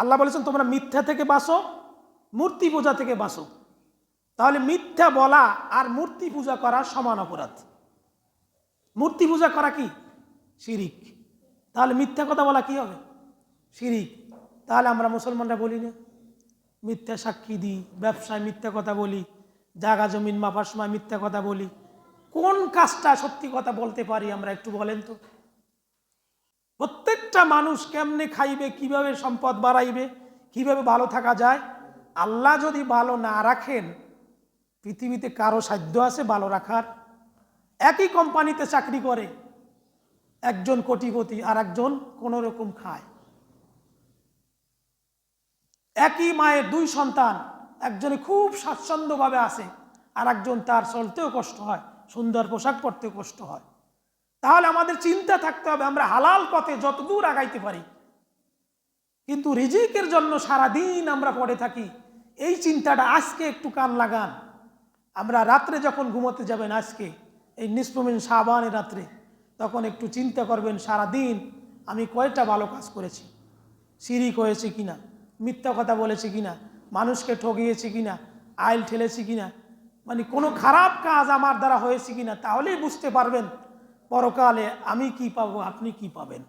আল্লাহ বলেছেন, তোমরা মিথ্যা থেকে বাসো মূর্তি পূজা থেকে বাসো তাহলে মিথ্যা বলা আর মূর্তি পূজা করা সমান অপরাধ। মূর্তি পূজা করা কি? শিরিক। তাহলে মিথ্যা কথা বলা কি হবে? শিরিক। তাহলে আমরা মুসলমানরা বলি না। মিথ্যা সাক্ষী দিই, ব্যবসায় মিথ্যা কথা বলি জাগা জমিন মাপার সময় মিথ্যা কথা বলি। কোন কাজটা সত্যি কথা বলতে পারি আমরা একটু বলেন তো? প্রত্যেকটা মানুষ কেমনে খাইবে, কীভাবে সম্পদ বাড়াইবে, কীভাবে ভালো থাকা যায়? আল্লাহ যদি ভালো না রাখেন, পৃথিবীতে কারও সাধ্য আছে ভালো রাখার? একই কোম্পানিতে চাকরি করে, একজন কোটিপতি আর একজন কোনো রকম খায়। একই মায়ের দুই সন্তান, একজনে খুব স্বাচ্ছন্দ্যভাবে আসে আর একজন তার চলতেও কষ্ট হয়, সুন্দর পোশাক পরতেও কষ্ট হয়। তাহলে আমাদের চিন্তা থাকতে হবে, আমরা হালাল পথে যতদূর আগাইতে পারি। কিন্তু রিজিকের জন্য সারা দিন আমরা পড়ে থাকি, এই চিন্তাটা আজকে একটু কান লাগান। আমরা রাত্রে যখন ঘুমোতে যাবেন আজকে, এই নিষ্পমিন সাবানের রাত্রে, তখন একটু চিন্তা করবেন সারা দিন আমি কয়টা ভালো কাজ করেছি সিরিক হয়েছে কিনা, মিথ্যা কথা বলেছে কিনা, মানুষকে ঠগিয়েছে কিনা, আইল ঠেলেছি কিনা মানে কোনো খারাপ কাজ আমার দ্বারা হয়েছে কিনা, তাহলেই বুঝতে পারবেন পরকালে আমি কি পাব, আপনি কি পাবেন?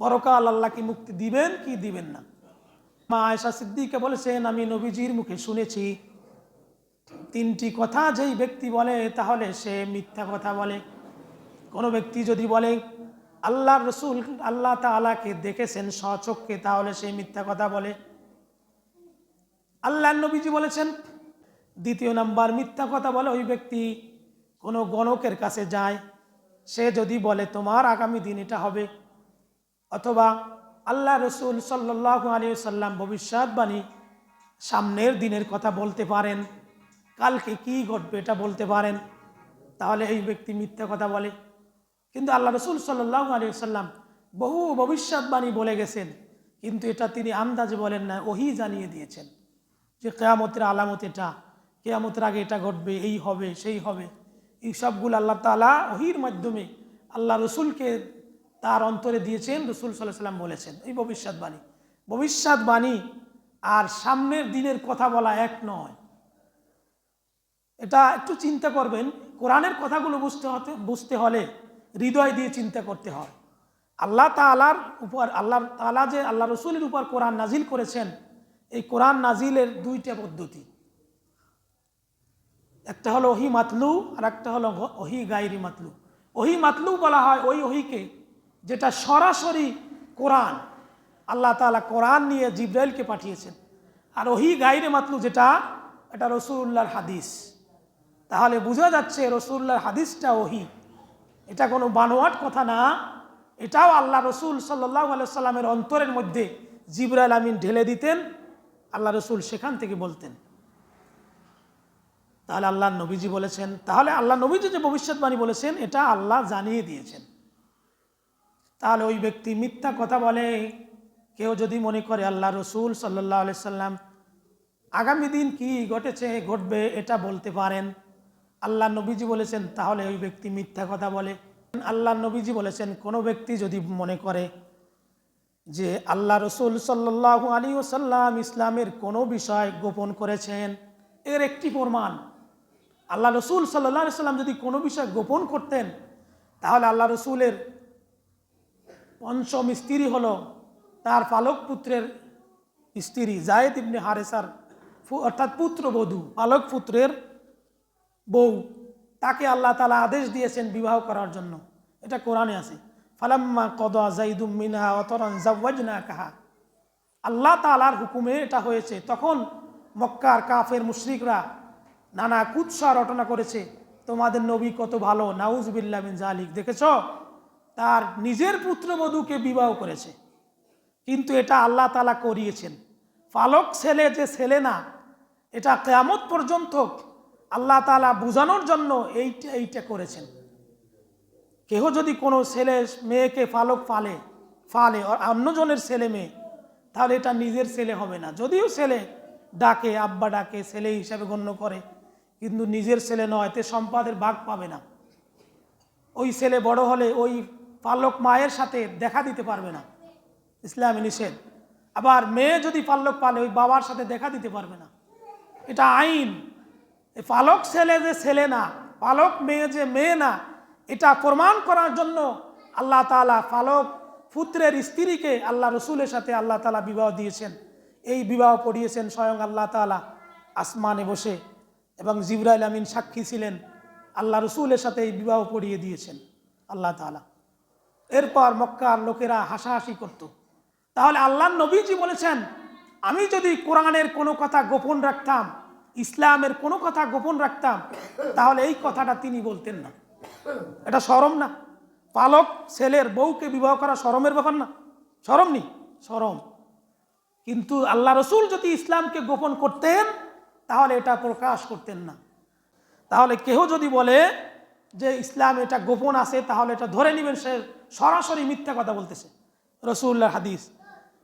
পরকাল আল্লাহ কি মুক্তি দিবেন কি দিবেন না? মা আয়সা সিদ্দিকে বলেছেন, আমি নবীজির মুখে শুনেছি। তিনটি কথা যেই ব্যক্তি বলে, তাহলে সে মিথ্যা কথা বলে। কোনো ব্যক্তি যদি বলে আল্লাহ রসুল আল্লাহ তালাকে দেখেছেন স্বচক্ষে, তাহলে সে মিথ্যা কথা বলে। আল্লাহ নবীজি বলেছেন, দ্বিতীয় নাম্বার মিথ্যা কথা বলে ওই ব্যক্তি কোনো গণকের কাছে যায়। সে যদি বলে, তোমার আগামী দিন এটা হবে। অথবা, আল্লাহ রসুল সাল্লাহ আলী সাল্লাম ভবিষ্যৎবাণী সামনের দিনের কথা বলতে পারেন। কালকে কি ঘটবে এটা বলতে পারেন। তাহলে এই ব্যক্তি মিথ্যা কথা বলে। কিন্তু আল্লাহ রসুল সাল্লাহ আলী সাল্লাম বহু ভবিষ্যৎবাণী বলে গেছেন। কিন্তু এটা তিনি আন্দাজে বলেন না, ওহি জানিয়ে দিয়েছেন যে, কেয়ামতের আলামত এটা, কেয়ামতের আগে এটা ঘটবে, এই হবে, সেই হবে। এই সবগুলো আল্লাহ তালা ওহির মাধ্যমে আল্লাহ রসুলকে তার অন্তরে দিয়েছেন, রসুল সাল্লাহ সাল্লাম বলেছেন। এই ভবিষ্যৎবাণী। ভবিষ্যৎবাণী আর সামনের দিনের কথা বলা এক নয়। এটা একটু চিন্তা করবেন, কোরআনের কথাগুলো বুঝতে হতে, বুঝতে হলে হৃদয় দিয়ে চিন্তা করতে হয়। আল্লাহ তালার উপর, আল্লাহ তালা যে, আল্লাহ রসুলের উপর কোরআন নাজিল করেছেন, এই কোরআন নাজিলের দুইটা পদ্ধতি। একটা হলো ওহি মাতলু আর একটা হলো ওহি গাইরি মাতলু। ওহি মাতলু বলা হয় ওই ওহিকে যেটা সরাসরি কোরআন, আল্লাহ তালা কোরআন নিয়ে জিব্রাইলকে পাঠিয়েছেন। আর ওহি গাইরে মাতলু যেটা, এটা রসুল্লাহর হাদিস। তাহলে বোঝা যাচ্ছে রসুল্লাহর হাদিসটা ওহি। এটা কোনো বানোয়াট কথা না। এটাও আল্লাহ রসুল সাল্লাহ সাল্লামের অন্তরের মধ্যে জিব্রাইল আমিন ঢেলে দিতেন, আল্লাহ রসুল সেখান থেকে বলতেন। তাহলে আল্লাহ নবীজি বলেছেন, তাহলে আল্লাহ নবীজি যে ভবিষ্যৎবাণী বলেছেন, এটা আল্লাহ জানিয়ে দিয়েছেন। তাহলে ওই ব্যক্তি মিথ্যা কথা বলে, কেউ যদি মনে করে আল্লাহ রসুল সাল্লাহ আলি সাল্লাম আগামী দিন কি ঘটেছে, ঘটবে এটা বলতে পারেন। আল্লাহ নবীজি বলেছেন, তাহলে ওই ব্যক্তি মিথ্যা কথা বলে। আল্লাহ নবীজি বলেছেন, কোনো ব্যক্তি যদি মনে করে যে আল্লাহ রসুল সাল্লাহ আলী ওসাল্লাম ইসলামের কোনো বিষয় গোপন করেছেন, এর একটি প্রমাণ আল্লাহ রসুল সাল্লাহ সাল্লাম যদি কোনো বিষয় গোপন করতেন, তাহলে আল্লাহ রসুলের পঞ্চম স্ত্রী হলো তার পালক পুত্রের স্ত্রী জায়েদ ইবনে হারেসার অর্থাৎ পুত্রবধূ পালক পুত্রের বউ। তাকে আল্লাহ তালা আদেশ দিয়েছেন বিবাহ করার জন্য। এটা কোরআনে আছে। ফালাম্মা কদা জাইদুম মিনহা অতরন জাওয়াজনা কাহা আল্লাহ তালার হুকুমে এটা হয়েছে। তখন মক্কার কাফের মুশরিকরা নানা কুৎসা রটনা করেছে। তোমাদের নবী কত ভালো নাউজবিল্লা বিন জালিক দেখেছ? তার নিজের পুত্রবধূকে বিবাহ করেছে। কিন্তু এটা আল্লাহ তালা করিয়েছেন। ফালক ছেলে যে ছেলে না, এটা কেয়ামত পর্যন্ত আল্লাহ তালা বোঝানোর জন্য এইটা এইটা করেছেন। কেহ যদি কোনো ছেলে, মেয়েকে ফালক ফালে ফালে অন্যজনের ছেলে মেয়ে, তাহলে এটা নিজের ছেলে হবে না। যদিও ছেলে ডাকে, আব্বা ডাকে, ছেলে হিসাবে গণ্য করে কিন্তু নিজের ছেলে নয়, তে সম্পাদের ভাগ পাবে না। ওই ছেলে বড় হলে ওই পালক মায়ের সাথে দেখা দিতে পারবে না। ইসলামী নিষেধ। আবার মেয়ে যদি পাল্লক পালে, ওই বাবার সাথে দেখা দিতে পারবে না। এটা আইন। পালক ছেলে যে ছেলে না, পালক মেয়ে যে মেয়ে না, এটা প্রমাণ করার জন্য আল্লাহ তালা পালক পুত্রের স্ত্রীকে আল্লাহ রসুলের সাথে আল্লাহ তালা বিবাহ দিয়েছেন। এই বিবাহ পড়িয়েছেন স্বয়ং আল্লাহ তালা আসমানে বসে এবং জিবরাইল আমিন সাক্ষী ছিলেন। আল্লাহ রসুলের সাথে এই বিবাহ পড়িয়ে দিয়েছেন। আল্লাহ তালা এরপর মক্কার লোকেরা হাসাহাসি করত। তাহলে আল্লাহ নবীজি বলেছেন, আমি যদি কোরআনের কোনো কথা গোপন রাখতাম, ইসলামের কোনো কথা গোপন রাখতাম, তাহলে এই কথাটা তিনি বলতেন না। এটা সরম না। পালক ছেলের বউকে বিবাহ করা সরমের ব্যাপার না। সরম নি? সরম। কিন্তু আল্লাহ রসুল যদি ইসলামকে গোপন করতেন তাহলে এটা প্রকাশ করতেন না। তাহলে কেহ যদি বলে যে ইসলাম এটা গোপন আছে, তাহলে এটা ধরে নেবেন সে সরাসরি মিথ্যা কথা বলতেছে। রসুল্লাহ হাদিস।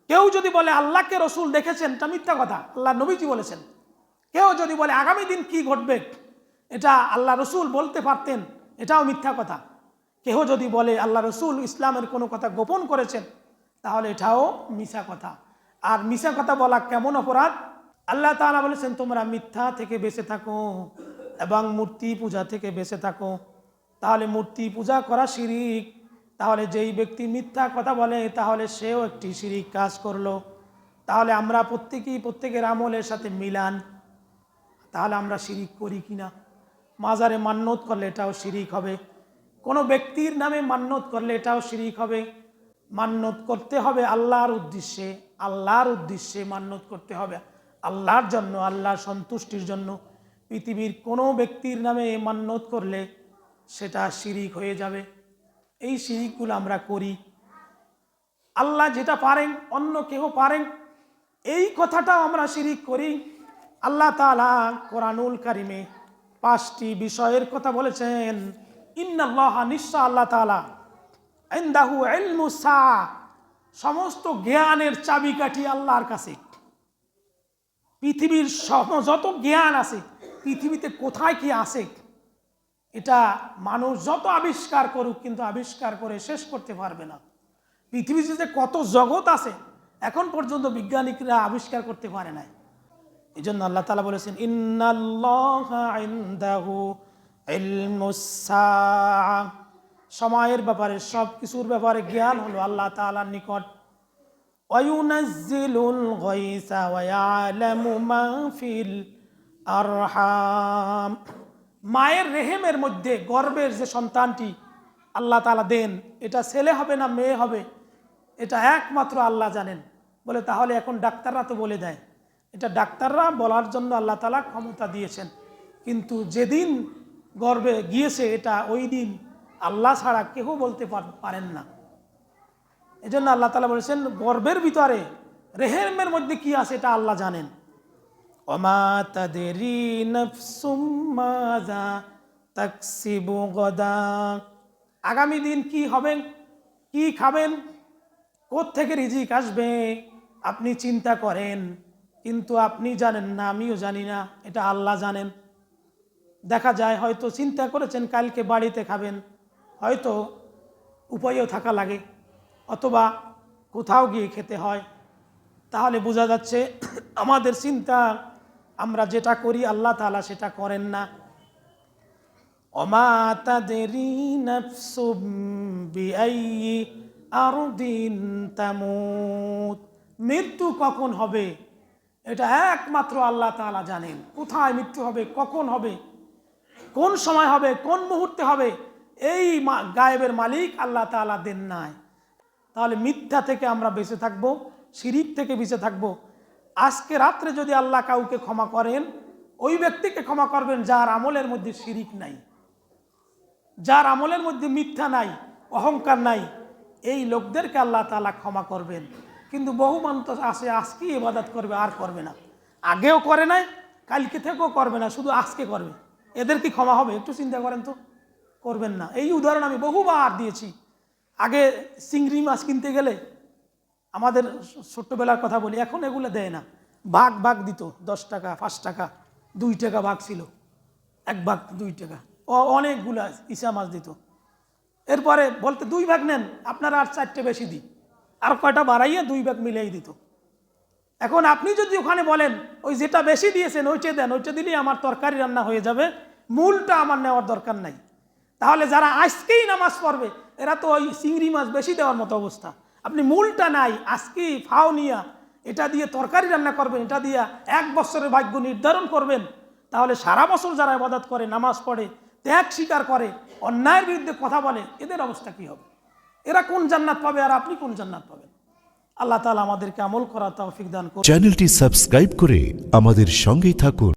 কেউ যদি বলে আল্লাহকে রসুল দেখেছেন, এটা মিথ্যা কথা, আল্লাহ নবীজি বলেছেন। কেউ যদি বলে আগামী দিন কি ঘটবে, এটা আল্লাহ রসুল বলতে পারতেন, এটাও মিথ্যা কথা। কেহ যদি বলে আল্লাহ রসুল ইসলামের কোনো কথা গোপন করেছেন, তাহলে এটাও মিশা কথা। আর মিশা কথা বলা কেমন অপরাধ? আল্লাহ তাআলা বলেছেন, তোমরা মিথ্যা থেকে বেঁচে থাকো এবং মূর্তি পূজা থেকে বেঁচে থাকো। তাহলে মূর্তি পূজা করা শিরিক। তাহলে যেই ব্যক্তি মিথ্যা কথা বলে, তাহলে সেও একটি শিরিক কাজ করল। তাহলে আমরা প্রত্যেকেই প্রত্যেকের আমলের সাথে মিলান। তাহলে আমরা শিরিক করি কিনা মাজারে মান্যত করলে এটাও শিরিক হবে। কোনো ব্যক্তির নামে মান্যত করলে এটাও শিরিক হবে। মান্যত করতে হবে আল্লাহর উদ্দেশ্যে আল্লাহর উদ্দেশ্যে মান্যত করতে হবে। আল্লাহর জন্য, আল্লাহর সন্তুষ্টির জন্য পৃথিবীর কোনো ব্যক্তির নামে মান্যত করলে সেটা শিরিক হয়ে যাবে। এই শিরিকগুলো আমরা করি। আল্লাহ যেটা পারেন, অন্য কেউ পারেন, এই কথাটাও আমরা শিরিক করি। আল্লাহ তাআলা কোরআনুল কারিমে পাঁচটি বিষয়ের কথা বলেছেন। ইন্নাল্লাহ নিশ্চয় আল্লাহ তাআলা ইনদাহু ইলমু সা সমস্ত জ্ঞানের চাবিকাঠি আল্লাহর কাছে। পৃথিবীর সম- যত জ্ঞান আছে, পৃথিবীতে কোথায় কি আছে, এটা মানুষ যত আবিষ্কার করুক কিন্তু আবিষ্কার করে শেষ করতে পারবে না পৃথিবীতে যে কত জগৎ আছে, এখন পর্যন্ত বিজ্ঞানিকরা আবিষ্কার করতে পারে নাই এই জন্য আল্লাহ তালা বলেছেন। সময়ের ব্যাপারে সব কিছুর ব্যাপারে জ্ঞান হলো আল্লাহ তাআলার নিকট وينزل الغيث ويعلم ما في الأرحام মায়ের রেহেমের মধ্যে গর্ভের যে সন্তানটি আল্লাহ তাআলা দেন এটা ছেলে হবে না মেয়ে হবে এটা একমাত্র আল্লাহ জানেন বলে তাহলে এখন ডাক্তাররা তো বলে দেয় এটা ডাক্তাররা বলার জন্য আল্লাহ তাআলা ক্ষমতা দিয়েছেন কিন্তু যেদিন গর্ভে গিয়েছে এটা ওই দিন আল্লাহ ছাড়া কেউ বলতে পার- পারেন না এই জন্য আল্লাহ তালা বলেছেন গর্বের ভিতরে রেহেমের মধ্যে কি আছে এটা আল্লাহ জানেন। অমা তাদেরি তাকসিবু গদা। আগামী দিন কি হবেন কি খাবেন থেকে রিজিক আসবে আপনি চিন্তা করেন কিন্তু আপনি জানেন না আমিও জানি না এটা আল্লাহ জানেন। দেখা যায় হয়তো চিন্তা করেছেন কালকে বাড়িতে খাবেন হয়তো উপায়ও থাকা লাগে। অথবা কোথাও গিয়ে খেতে হয়, তাহলে বোঝা যাচ্ছে আমাদের চিন্তা, আমরা যেটা করি আল্লাহ তাআলা সেটা করেন না। আরদিন তামুত। মৃত্যু কখন হবে? এটা একমাত্র আল্লাহ তাআলা জানেন। কোথায় মৃত্যু হবে, কখন হবে, কোন সময় হবে, কোন মুহূর্তে হবে, এই গায়েবের মালিক আল্লাহ তাআলা দেন নাই। তাহলে মিথ্যা থেকে আমরা বেঁচে থাকব, শিরিক থেকে বেঁচে থাকব। আজকে রাত্রে যদি আল্লাহ কাউকে ক্ষমা করেন, ওই ব্যক্তিকে ক্ষমা করবেন যার আমলের মধ্যে শিরিক নাই, যার আমলের মধ্যে মিথ্যা নাই, অহংকার নাই, এই লোকদেরকে আল্লাহ তাআলা ক্ষমা করবেন। কিন্তু বহু মানুষ আসে আজকেই ইবাদত করবে, আর করবে না। আগেও করে নাই, কালকে থেকেও করবে না, শুধু আজকে করবে। এদের কি ক্ষমা হবে? একটু চিন্তা করেন তো। করবেন না। এই উদাহরণ আমি বহুবার দিয়েছি। আগে চিংড়ি মাছ কিনতে গেলে আমাদের ছোট্টবেলার কথা বলি, এখন এগুলো দেয় না। ভাগ ভাগ দিত, দশ টাকা, পাঁচ টাকা, দুই টাকা ভাগ ছিল। এক ভাগ, দুই টাকা। অনেকগুলো ইসা মাছ দিত। এরপরে বলতে দুই ভাগ নেন, আপনারা আর চারটে বেশি দিই আর কয়টা বাড়াইয়ে দুই ভাগ মিলিয়ে দিত। এখন আপনি যদি ওখানে বলেন, ওই যেটা বেশি দিয়েছেন, ওইটা দেন, ওইটা দিলেই আমার তরকারি রান্না হয়ে যাবে, মূলটা আমার নেওয়ার দরকার নাই। তাহলে যারা আজকেই নামাজ পড়বে, এরা তো ওই চিংড়ি মাছ বেশি দেওয়ার মতো অবস্থা। আপনি মূলটা নাই আজকেই ফাও নিয়া, এটা দিয়ে তরকারি রান্না করবেন, এটা দিয়ে এক বছরের ভাগ্য নির্ধারণ করবেন। তাহলে সারা বছর যারা ইবাদত করে, নামাজ পড়ে, ত্যাগ স্বীকার করে, অন্যায়ের বিরুদ্ধে কথা বলে, এদের অবস্থা কি হবে? এরা কোন জান্নাত পাবে আর আপনি কোন জান্নাত পাবেন? আল্লাহ তালা আমাদেরকে আমল করা তৌফিক দান করুন। চ্যানেলটি সাবস্ক্রাইব করে আমাদের সঙ্গেই থাকুন।